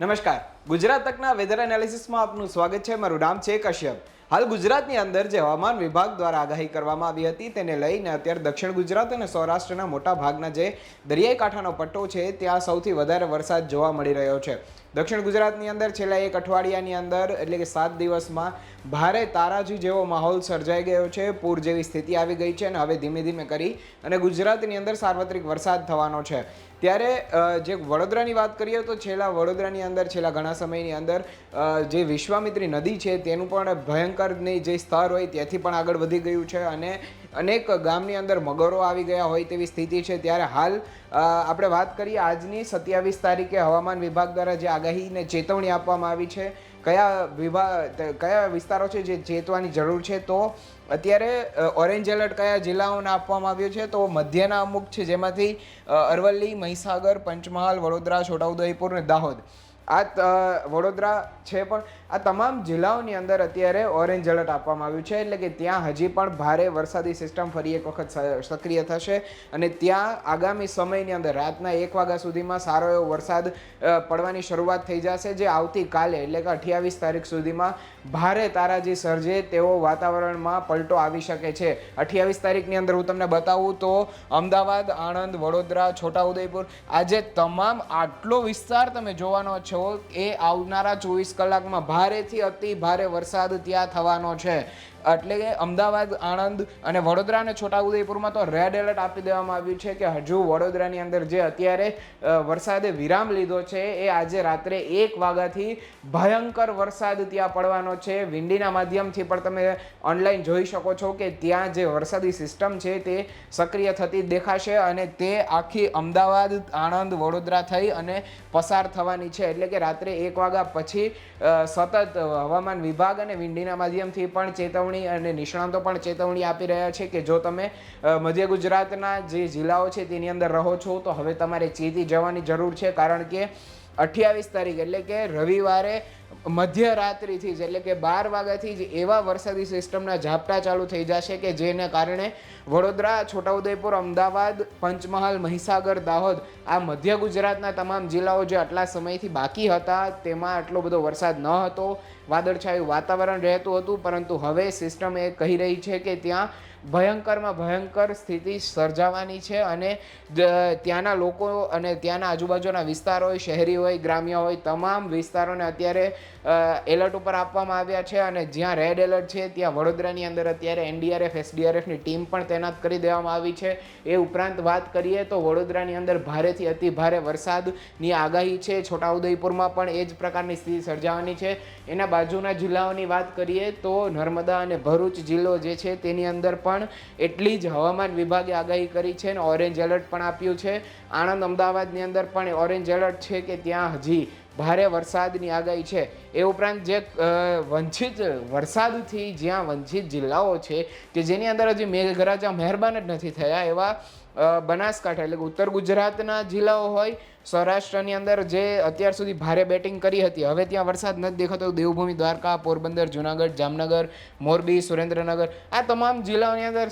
નમસ્કાર. ગુજરાત તકના વેધર એનાલિસિસમાં આપનું સ્વાગત છે. મારું નામ છે કશ્યપ. હાલ ગુજરાતની અંદર જે હવામાન વિભાગ દ્વારા આગાહી કરવામાં આવી હતી તેને લઈને અત્યારે દક્ષિણ ગુજરાત અને સૌરાષ્ટ્રના મોટા ભાગના જે દરિયાઈ કાંઠાનો પટ્ટો છે, ત્યાં સૌથી વધારે વરસાદ જોવા મળી રહ્યો છે. દક્ષિણ ગુજરાતની અંદર છેલ્લા એક અઠવાડિયાની અંદર, એટલે કે સાત દિવસમાં, ભારે તારાજી જેવો માહોલ સર્જાઈ ગયો છે, પૂર જેવી સ્થિતિ આવી ગઈ છે અને હવે ધીમે ધીમે કરી અને ગુજરાતની અંદર સાર્વત્રિક વરસાદ થવાનો છે. ત્યારે જે વડોદરાની વાત કરીએ તો છેલ્લા વડોદરાની અંદર, છેલ્લા ઘણા સમયની અંદર જે વિશ્વામિત્રી નદી છે તેનું પણ ભયંકરની જે સ્તર હોય ત્યાંથી પણ આગળ વધી ગયું છે અને અનેક ગામની અંદર મગરો આવી ગયા હોય તેવી સ્થિતિ છે. ત્યારે હાલ આપણે વાત કરીએ આજની સત્યાવીસ તારીખે હવામાન વિભાગ દ્વારા જે આગાહીને ચેતવણી આપવામાં આવી છે. કયા વિભાગ કયા વિસ્તારો છે જે ચેતવાની જરૂર છે? તો અત્યારે ઓરેન્જ એલર્ટ કયા જિલ્લાઓને આપવામાં આવ્યો છે? તો મધ્યના અમુક છે જેમાંથી અરવલ્લી, મહીસાગર, પંચમહાલ, વડોદરા, છોટાઉદેપુર અને દાહોદ. આ વડોદરા છે પણ આ તમામ જિલ્લાઓની અંદર અત્યારે ઓરેન્જ એલર્ટ આપવામાં આવ્યું છે એટલે કે ત્યાં હજી પણ ભારે વરસાદી સિસ્ટમ ફરી એક વખત સક્રિય થશે અને ત્યાં આગામી સમયની અંદર રાતના એક વાગ્યા સુધીમાં સારો એવો વરસાદ પડવાની શરૂઆત થઈ જશે જે આવતીકાલે એટલે કે અઠ્યાવીસ તારીખ સુધીમાં ભારે તારાજી સર્જે તેવો વાતાવરણમાં પલટો આવી શકે છે. અઠ્યાવીસ તારીખની અંદર હું તમને બતાવું તો અમદાવાદ, આણંદ, વડોદરા, છોટાઉદેપુર આજે તમામ આટલો વિસ્તાર તમે જોવાનો છો. એ આવનારા ચોવીસ કલાકમાં ભારેથી અતિ ભારે વરસાદ ત્યાં થવાનો છે. એટલે કે અમદાવાદ, આણંદ અને વડોદરા અને છોટાઉદેપુરમાં તો રેડ એલર્ટ આપી દેવામાં આવ્યું છે કે હજુ વડોદરાની અંદર જે અત્યારે વરસાદે વિરામ લીધો છે એ આજે રાત્રે એક વાગ્યાથી ભયંકર વરસાદ ત્યાં પડવાનો છે. વિંડીના માધ્યમથી પણ તમે ઓનલાઈન જોઈ શકો છો કે ત્યાં જે વરસાદી સિસ્ટમ છે તે સક્રિય થતી દેખાશે અને તે આખી અમદાવાદ, આણંદ, વડોદરા થઈ અને પસાર થવાની છે. એટલે કે રાત્રે એક વાગ્યા પછી સતત હવામાન વિભાગ અને વિંડીના માધ્યમથી પણ ચેતવણી અને નિષ્ણાંતો પણ ચેતવણી આપી રહ્યા છે કે જો તમે મધ્ય ગુજરાતના જે જિલ્લાઓ છે તેની અંદર રહો છો, તો હવે તમારે ચેતી જવાની જરૂર છે. કારણ કે અઠ્યાવીસ તારીખ એટલે કે રવિવારે મધ્યરાત્રિથી જ એટલે કે બાર વાગ્યાથી જ એવા વરસાદી સિસ્ટમના ઝાપટા ચાલુ થઈ જશે કે જેને કારણે વડોદરા, છોટાઉદેપુર, અમદાવાદ, પંચમહાલ, મહીસાગર, દાહોદ આ મધ્ય ગુજરાતના તમામ જિલ્લાઓ જે આટલા સમયથી બાકી હતા તેમાં આટલો બધો વરસાદ ન હતો. વાદળછાયું વાતાવરણ રહેતું હતું પરંતુ હવે સિસ્ટમ એ કહી રહી છે કે ત્યાં ભયંકરમાં ભયંકર સ્થિતિ સર્જાવાની છે અને ત્યાંના લોકો અને ત્યાંના આજુબાજુના વિસ્તાર હોય શહેરી હોય ગ્રામ્ય હોય, તમામ વિસ્તારોને અત્યારે એલર્ટ ઉપર આપવામાં આવ્યા છે અને જ્યાં રેડ એલર્ટ છે, ત્યાં વડોદરાની અંદર અત્યારે એનડીઆરએફ, એસડીઆરએફની ટીમ પણ તૈનાત કરી દેવામાં આવી છે. એ ઉપરાંત વાત કરીએ તો વડોદરાની અંદર ભારેથી અતિ ભારે વરસાદની આગાહી છે. છોટાઉદેપુરમાં પણ એ જ પ્રકારની સ્થિતિ સર્જાવાની છે. એના બાજુના જિલ્લાઓની વાત કરીએ તો નર્મદા અને ભરૂચ જિલ્લો જે છે તેની અંદર પણ એટલી જ હવામાન વિભાગે આગાહી કરી છે અને ઓરેન્જ એલર્ટ પણ આપ્યું છે. આણંદ, અમદાવાદની અંદર પણ ઓરેન્જ એલર્ટ છે કે ત્યાં હજી ભારે વરસાદની આગાહી છે. એ ઉપરાંત જે વંચિત વરસાદથી જ્યાં વંચિત જિલ્લાઓ છે કે જેની અંદર હજી મેઘરાજા મહેરબાન જ નથી થયા એવા બનાસકાંઠા એટલે કે ઉત્તર ગુજરાતના જિલ્લાઓ હોય સૌરાષ્ટ્રની અંદર જે અત્યાર સુધી ભારે બેટિંગ કરી હતી, હવે ત્યાં વરસાદ નથી દેખાતો. દેવભૂમિ, દ્વારકા, પોરબંદર, જુનાગઢ, જામનગર, મોરબી, સુરેન્દ્રનગર, આ તમામ જિલ્લાઓની અંદર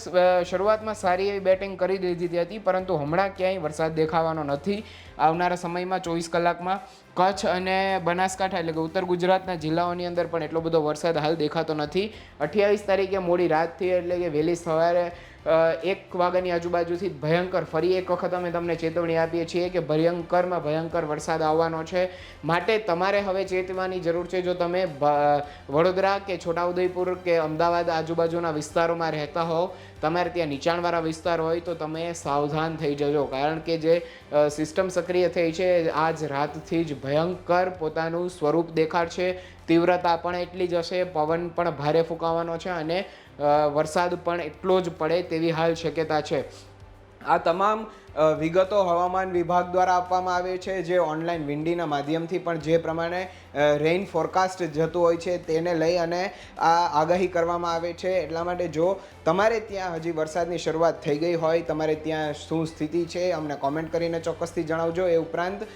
શરૂઆતમાં સારી એવી બેટિંગ કરી દીધી હતી પરંતુ હમણાં ક્યાંય વરસાદ દેખાવાનો નથી. આવનારા સમયમાં ચોવીસ કલાકમાં કચ્છ અને બનાસકાંઠા, એટલે કે ઉત્તર ગુજરાતના જિલ્લાઓની અંદર પણ એટલો બધો વરસાદ હાલ દેખાતો નથી. અઠ્યાવીસ તારીખે મોડી રાતથી, એટલે કે વહેલી સવારે એક વાગ્યાની આજુબાજુથી ભયંકર, ફરી એક વખત અમે તમને ચેતવણી આપીએ છીએ કે ભયંકરમાં ભયંકર વરસાદ આવવાનો છે. માટે તમારે હવે ચેતવાની જરૂર છે, જો તમે વડોદરા કે છોટાઉદેપુર કે અમદાવાદ આજુબાજુના વિસ્તારોમાં રહેતા હોવ, તમારે ત્યાં નીચાણવાળા વિસ્તાર હોય તો તમે સાવધાન થઈ જજો. કારણ કે જે સિસ્ટમ સક્રિય થઈ છે, આજ રાતથી જ ભયંકર પોતાનું સ્વરૂપ દેખાડશે તીવ્રતા પણ એટલી જ હશે, પવન પણ ભારે ફૂંકાવાનો છે અને વરસાદ પણ એટલો જ પડે તેવી હાલ શક્યતા છે. આ તમામ વિગતો હવામાન વિભાગ દ્વારા આપવામાં આવે છે, જે ઓનલાઈન વિંડીના માધ્યમથી પણ જે પ્રમાણે રેઇન ફોરકાસ્ટ જતું હોય છે તેને લઈ અને આ આગાહી કરવામાં આવે છે. એટલા માટે જો તમારે ત્યાં હજી વરસાદની શરૂઆત થઈ ગઈ હોય, તમારે ત્યાં શું સ્થિતિ છે, અમને કોમેન્ટ કરીને ચોક્કસથી જણાવજો. એ ઉપરાંત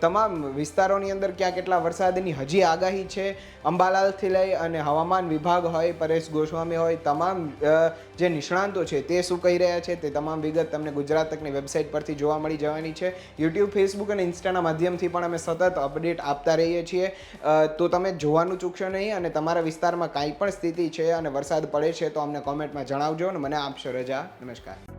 તમામ વિસ્તારોની અંદર ક્યાં કેટલા વરસાદની હજી આગાહી છે, અંબાલાલથી લઈ અને હવામાન વિભાગ હોય, પરેશ ગોસ્વામી હોય, તમામ જે નિષ્ણાંતો છે તે શું કહી રહ્યા છે તે તમામ વિગત તમને ગુજરાત તકની વેબસાઇટ પરથી જોવા મળી જવાની છે. યુટ્યુબ, ફેસબુક અને ઇન્સ્ટાના માધ્યમથી પણ અમે સતત અપડેટ આપતા રહીએ છીએ. તો તમે જોવાનું ચૂકશો નહીં અને તમારા વિસ્તારમાં કાંઈ પણ સ્થિતિ છે અને વરસાદ પડે છે તો અમને કોમેન્ટમાં જણાવજો અને મને આપશો રજા. નમસ્કાર.